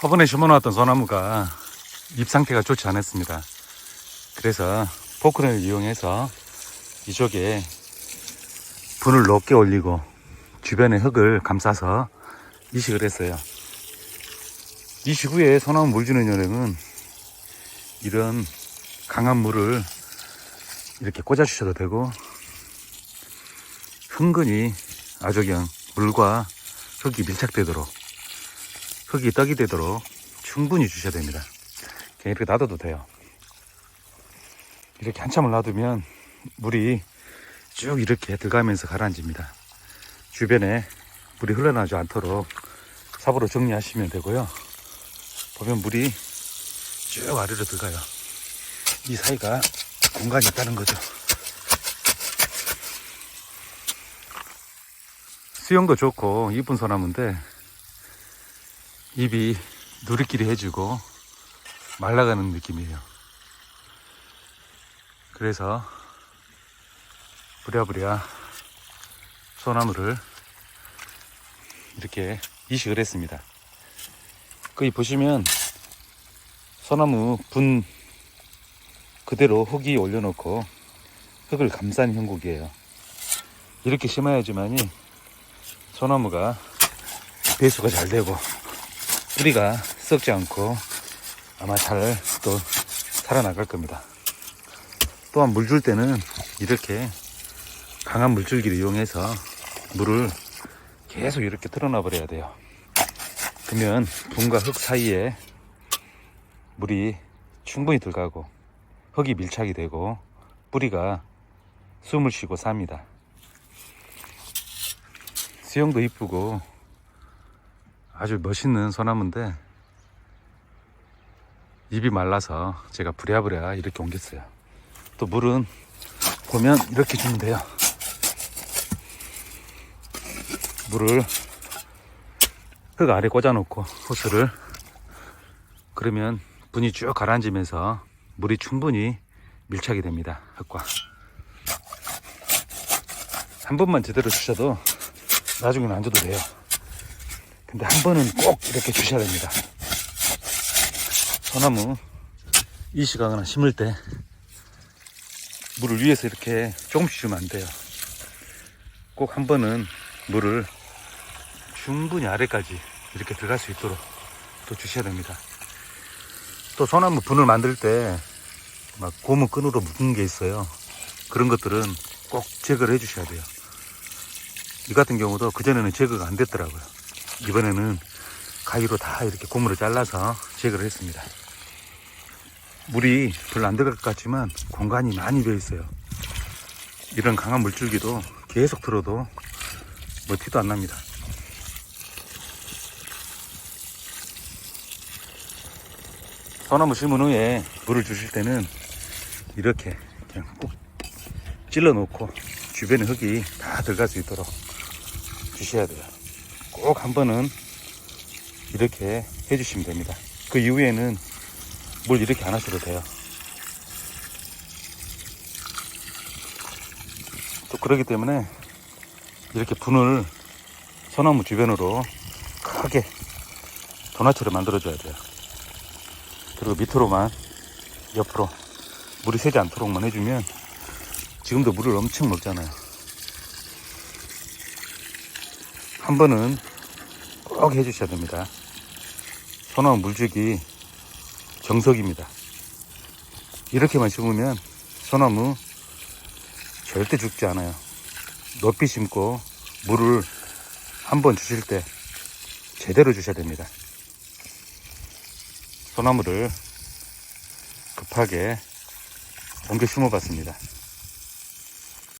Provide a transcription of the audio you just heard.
화분에 심어놨던 소나무가 잎 상태가 좋지 않았습니다. 그래서 포크를 이용해서 이쪽에 분을 높게 올리고 주변에 흙을 감싸서 이식을 했어요. 이식 후에 소나무 물 주는 요령은 이런 강한 물을 이렇게 꽂아 주셔도 되고 흥건히 아조경 물과 흙이 밀착되도록 흙이 떡이 되도록 충분히 주셔야 됩니다. 그냥 이렇게 놔둬도 돼요. 이렇게 한참을 놔두면 물이 쭉 이렇게 들어가면서 가라앉습니다. 주변에 물이 흘러나오지 않도록 삽으로 정리하시면 되고요. 보면 물이 쭉 아래로 들어가요. 이 사이가 공간이 있다는 거죠. 수영도 좋고 이쁜 소나무인데 잎이 누리끼리 해주고 말라가는 느낌이에요. 그래서 부랴부랴 소나무를 이렇게 이식을 했습니다. 거기 보시면 소나무 분 그대로 흙이 올려놓고 흙을 감싼 형국이에요. 이렇게 심어야지만이 소나무가 배수가 잘 되고 뿌리가 썩지 않고 아마 잘 또 살아나갈 겁니다. 또한 물 줄 때는 이렇게 강한 물줄기를 이용해서 물을 계속 이렇게 틀어놔 버려야 돼요. 그러면 분과 흙 사이에 물이 충분히 들어가고 흙이 밀착이 되고 뿌리가 숨을 쉬고 삽니다. 수영도 이쁘고 아주 멋있는 소나무인데 입이 말라서 제가 부랴부랴 이렇게 옮겼어요. 또 물은 보면 이렇게 주면 돼요. 물을 흙 아래 꽂아놓고 호스를 그러면 분이 쭉 가라앉으면서 물이 충분히 밀착이 됩니다. 흙과 한 번만 제대로 주셔도 나중에는 안 줘도 돼요. 근데 한 번은 꼭 이렇게 주셔야 됩니다. 소나무 이 시각이나 심을 때 물을 위에서 이렇게 조금씩 주면 안 돼요. 꼭 한 번은 물을 충분히 아래까지 이렇게 들어갈 수 있도록 또 주셔야 됩니다. 또 소나무 분을 만들 때 막 고무 끈으로 묶은 게 있어요. 그런 것들은 꼭 제거를 해 주셔야 돼요. 이 같은 경우도 그전에는 제거가 안 됐더라고요. 이번에는 가위로 다 이렇게 고무를 잘라서 제거를 했습니다. 물이 별로 안 들어갈 것 같지만 공간이 많이 되어 있어요. 이런 강한 물줄기도 계속 들어도 뭐 티도 안 납니다. 소나무 심은 후에 물을 주실 때는 이렇게 그냥 꾹 찔러 놓고 주변에 흙이 다 들어갈 수 있도록 주셔야 돼요. 꼭 한 번은 이렇게 해주시면 됩니다. 그 이후에는 물 이렇게 안 하셔도 돼요. 또 그러기 때문에 이렇게 분을 소나무 주변으로 크게 도나처럼 만들어줘야 돼요. 그리고 밑으로만 옆으로 물이 새지 않도록만 해주면 지금도 물을 엄청 먹잖아요. 한 번은 꼭 해주셔야 됩니다. 소나무 물주기 정석입니다. 이렇게만 심으면 소나무 절대 죽지 않아요. 높이 심고 물을 한 번 주실 때 제대로 주셔야 됩니다. 소나무를 급하게 옮겨 심어 봤습니다.